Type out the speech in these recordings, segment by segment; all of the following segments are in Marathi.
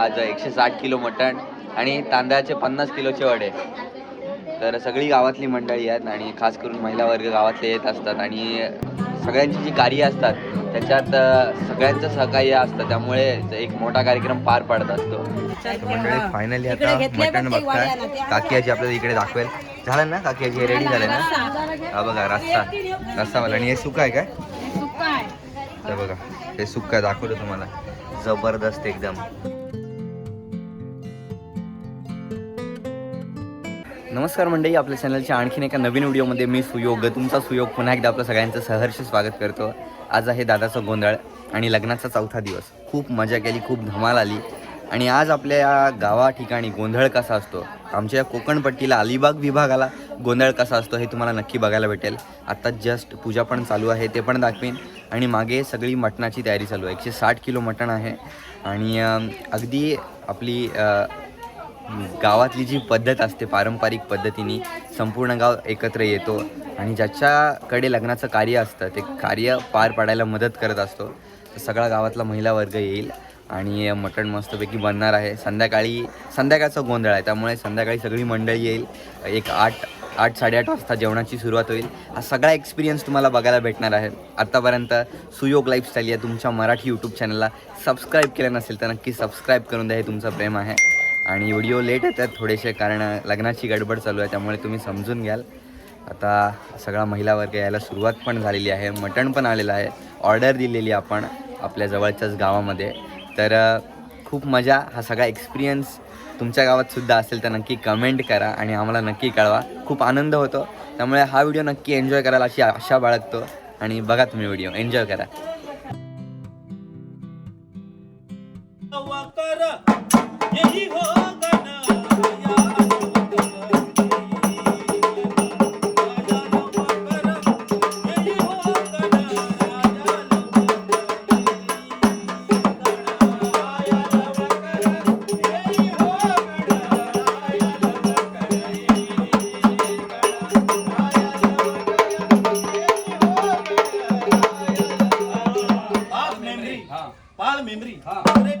आज एकशे साठ किलो मटण आणि तांदळाचे पन्नास किलोचे वडे. तर सगळी गावातली मंडळी आहेत आणि खास करून महिला वर्ग गावातले येत असतात आणि सगळ्यांची जी कार्य असतात त्याच्यात सगळ्यांचं सहकार्य असतं. त्यामुळे एक मोठा कार्यक्रम पार पडत असतो. मंडळी फायनली आता मटण बघताय. काकी आजी आपल्याला इकडे दाखवेल. झालं ना? काकी आजी रेडी झाले ना? हा बघा रस्सा रस्सा मला आणि हे सुका आहे काय? तर बघा. हे सुक्का आहे दाखवतो तुम्हाला. जबरदस्त एकदम. नमस्कार मंडळी आपल्या चॅनलच्या आणखीन एका नवीन व्हिडिओमध्ये मी सुयोग तुमचा सुयोग पुन्हा एकदा आपलं सगळ्यांचं सहर्ष स्वागत करतो. आज आहे दादाचा गोंधळ आणि लग्नाचा चौथा दिवस. खूप मजा केली खूप धमाल आली. आणि आज आपल्या या गावा ठिकाणी गोंधळ कसा असतो? आमच्या कोकणपट्टीला अलिबाग विभागाला गोंधळ कसा असतो हे तुम्हाला नक्की बघायला भेटेल. आत्ता जस्ट पूजा पण चालू आहे ते पण दाखवीन. आणि मागे सगळी मटणाची तयारी चालू आहे. एकशे साठ किलो मटण आहे. आणि अगदी आपली गावातली जी पद्धत असते पारंपरिक पद्धतीने संपूर्ण गाव एकत्र येतो आणि ज्याच्याकडे लग्नाचं कार्य असतं ते कार्य पार पाडायला मदत करत असतो. तर सगळा गावातला महिला वर्ग येईल आणि मटण मस्तपैकी बनणार आहे. संध्याकाळी संध्याकाळचा गोंधळ आहे त्यामुळे संध्याकाळी सगळी मंडळी येईल. एक आठ आठ साडेआठ वाजता जेवणाची सुरुवात होईल. हा सगळा एक्सपिरियन्स तुम्हाला बघायला भेटणार आहे. आत्तापर्यंत सुयोग लाईफस्टाईल या तुमच्या मराठी यूट्यूब चॅनलला सबस्क्राईब केलं नसेल तर नक्की सबस्क्राईब करून द्या हे तुमचं प्रेम आहे. आणि व्हिडिओ लेट येतात थोडेसे कारण लग्नाची गडबड चालू आहे त्यामुळे तुम्ही समजून घ्याल. आता सगळा महिला वर्ग यायला सुरुवात पण झालेली आहे मटण पण आलेलं आहे. ऑर्डर दिलेली आपण आपल्या जवळच्याच गावामध्ये. तर खूप मजा हा सगळा एक्सपिरियन्स तुमच्या गावातसुद्धा असेल तर नक्की कमेंट करा आणि आम्हाला नक्की कळवा. खूप आनंद होतो. त्यामुळे हा व्हिडिओ नक्की एन्जॉय करायला अशी आशा बाळगतो. आणि बघा तुम्ही व्हिडिओ. एन्जॉय करा. पाळ मेमरी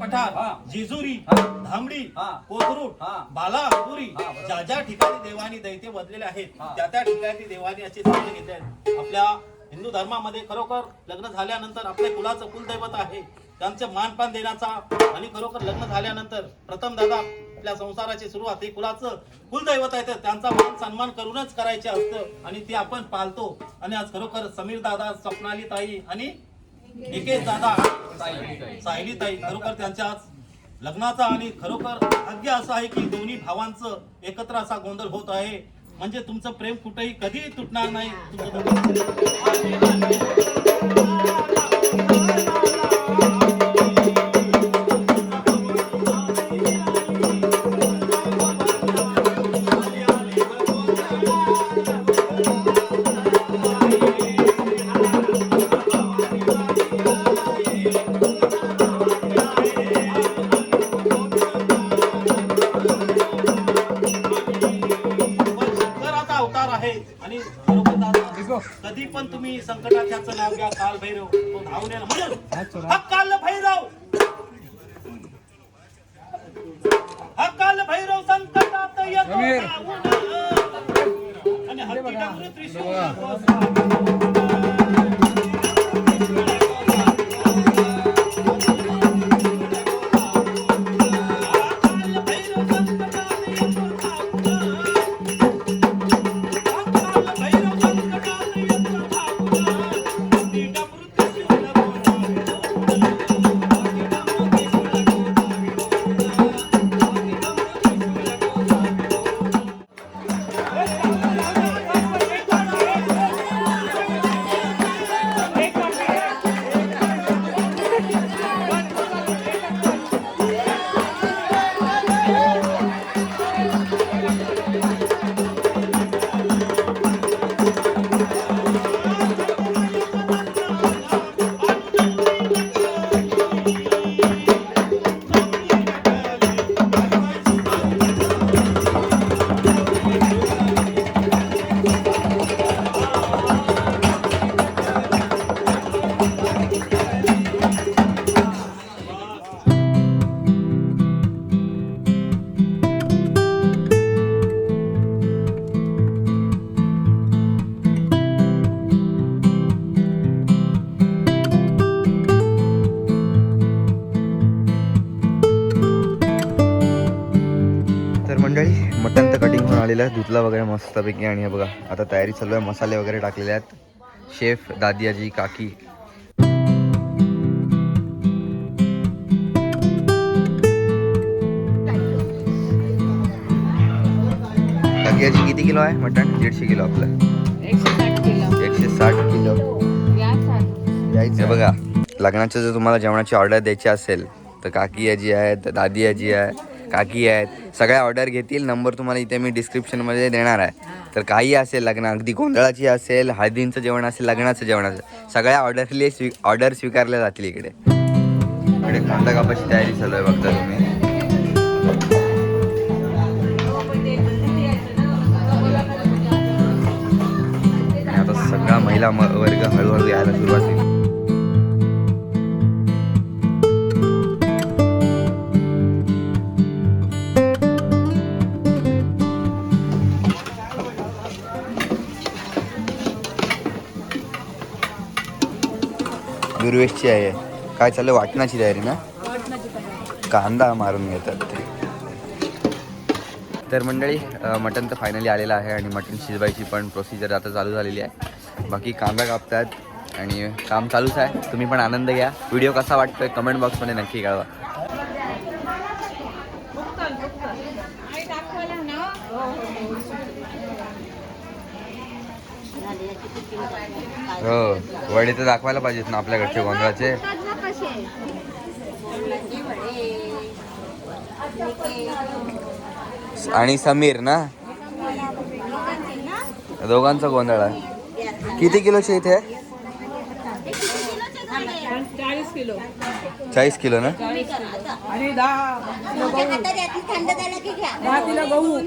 पठार जेजुरी धामडी कोथरूड बालापुरी ज्या ज्या ठिकाणी देवानी दैत्य बदलेले आहेत त्या त्या ठिकाणी देवानी असे निर्णय घेतले आहेत. आपल्या हिंदू धर्मामध्ये खरोखर लग्न झाल्यानंतर आपल्या कुलाचं कुलदैवत आहे. त्यांचे मानपान देण्याचा आणि खरोखर लग्न झाल्यानंतर प्रथम दादा आपल्या संसाराची सुरुवात ही कुलाचं कुलदैवत आहे. तर त्यांचा मान सन्मान करूनच करायचे असतं आणि ते आपण पाळतो आणि आज खरोखर समीर दादा स्वप्नाली ताई आणि निकेश दादा सायली ताई खरोखर त्यांच्या आज लग्नाचा आणि खरोखर भाग्य असं आहे की दोन्ही भावांचं एकत्र असा गोंधळ होत आहे. म्हणजे तुमचं प्रेम कुठेही कधीही तुटणार नाही. तुमचं नाव घ्या आहे धुतला वगैरे मस्तपैकी. आणि हे बघा आता तयारी चालू आहे. मसाले वगैरे टाकलेले आहेत. शेफ दादी आजी काकी. काकी आजी किती किलो आहे? मटण? दीडशे किलो आपलं. एकशे साठ किलो. हे बघा लग्नाचं जर तुम्हाला जेवणाची ऑर्डर द्यायची असेल तर काकी आजी आहे दादी आजी आहे काकी आहेत. सगळ्या ऑर्डर घेतील. नंबर तुम्हाला इथे मी डिस्क्रिप्शनमध्ये देणार आहे. तर काही असेल लग्न अगदी गोंधळाची असेल हळदींचं जेवण असेल लग्नाचं जेवण असेल सगळ्या ऑर्डरले स्वी ऑर्डर स्वीकारल्या जातील इकडे. इकडे कांदा कापाची तयारी चालू आहे बघता तुम्ही. आता सगळा महिला म- वर्ग हळूहळू यायला सुरुवात दुर्वेशची आहे. काय चाललं वाटणाची तयारी ना? कांदा मारून घेतात ते. तर मंडळी मटन मटण तर फायनली आलेलं आहे आणि मटण शिजवायची पण प्रोसिजर आता चालू झालेली आहे. बाकी कांदा कापतात आणि काम चालूच आहे. तुम्ही पण आनंद घ्या. व्हिडिओ कसा वाटतोय? कमेंट बॉक्समध्ये नक्की कळवा. हो वडे तर दाखवायला पाहिजेत ना आपल्याकडचे गोंधळाचे. आणि समीर ना? दोघांचा गोंधळ आहे. किती किलोचे इथे? चाळीस किलो. चाळीस किलो ना? दहा किलो गहू.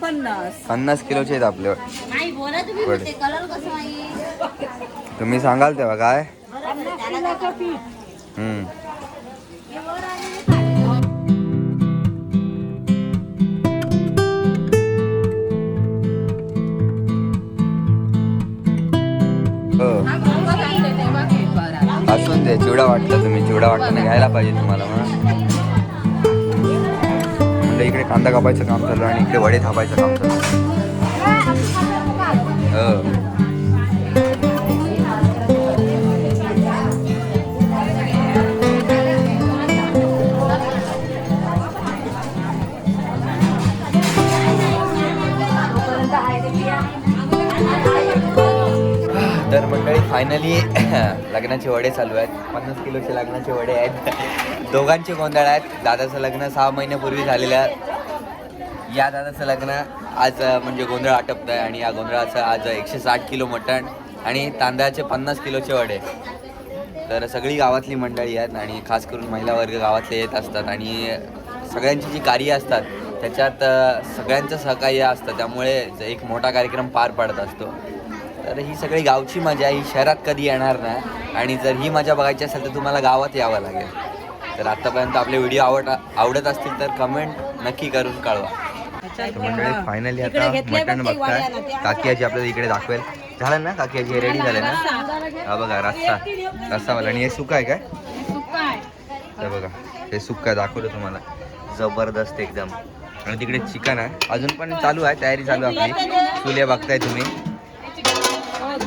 पन्नास. पन्नास किलोचे आहेत आपले. नाही बोला तुम्ही बरं. ते कलर कसं आहे? तुम्ही सांगाल तेव्हा काय? हम्म. हो. असून दे. चिवडा वाटला तुम्ही. चिवडा वाटताना घ्यायला पाहिजे तुम्हाला म्हणजे इकडे कांदा कापायचं काम चालू आहे आणि इकडे वडे थापायचं काम चालू फायनली लग्नाचे वडे चालू आहेत. पन्नास किलोचे लग्नाचे वडे आहेत. दोघांचे गोंधळ आहेत. दादाचं लग्न सहा महिन्यापूर्वी झालेलं आहे. या दादाचं लग्न आज म्हणजे गोंधळ आटपत आहे आणि या गोंधळाचं आज एकशे साठ किलो मटण आणि तांदळाचे पन्नास किलोचे वडे. तर सगळी गावातली मंडळी आहेत आणि खास करून महिला वर्ग गावातले येत असतात आणि सगळ्यांची जी कार्य असतात त्याच्यात सगळ्यांचं सहकार्य असतं. त्यामुळे एक मोठा कार्यक्रम पार पडत असतो. तर ही सगळी गावची मजा ही शहरात कधी येणार नाही. आणि जर ही मजा बघायची असेल तर तुम्हाला गावात यावं लागेल. तर आत्तापर्यंत आपले व्हिडिओ आवड आवडत असतील तर कमेंट नक्की करून कळवा. मंडळी फायनली आता मटण बघताय. काकी आजी आपल्याला इकडे दाखवेल. झालं ना? काकी आजी रेडी झाले ना? हा बघा रस्सा. रस्सावाला. आणि हे सुका आहे काय? हे बघा हे सुक्का दाखवलं तुम्हाला. जबरदस्त एकदम. आणि तिकडे चिकन आहे. अजून पण चालू आहे. तयारी चालू आहे आपली. चुले बघताय तुम्ही.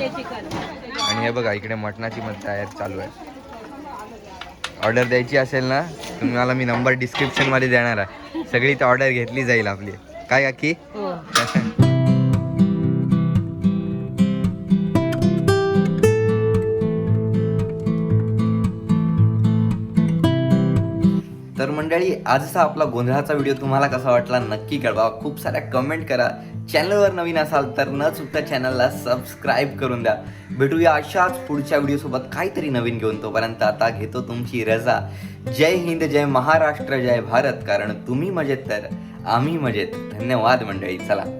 आणि हे बघा इकडे मटणाची मग तयारी चालू आहे. ऑर्डर द्यायची असेल ना तुम्हाला मी नंबर डिस्क्रिप्शनमध्ये देणार आहे. सगळी ती ऑर्डर घेतली जाईल आपली. काय काकी तर मंडळी आजचा आपला गोंधळाचा व्हिडिओ तुम्हाला कसा वाटला नक्की कळवा. खूप साऱ्या कमेंट करा. चॅनलवर नवीन असाल तर न चुकता चॅनलला सबस्क्राईब करून द्या. भेटूया अशाच पुढच्या व्हिडिओसोबत काहीतरी नवीन घेऊन. तोपर्यंत आता घेतो तुमची रजा. जय हिंद जय महाराष्ट्र जय भारत. कारण तुम्ही मजेत तर आम्ही मजेत. धन्यवाद मंडळी. चला.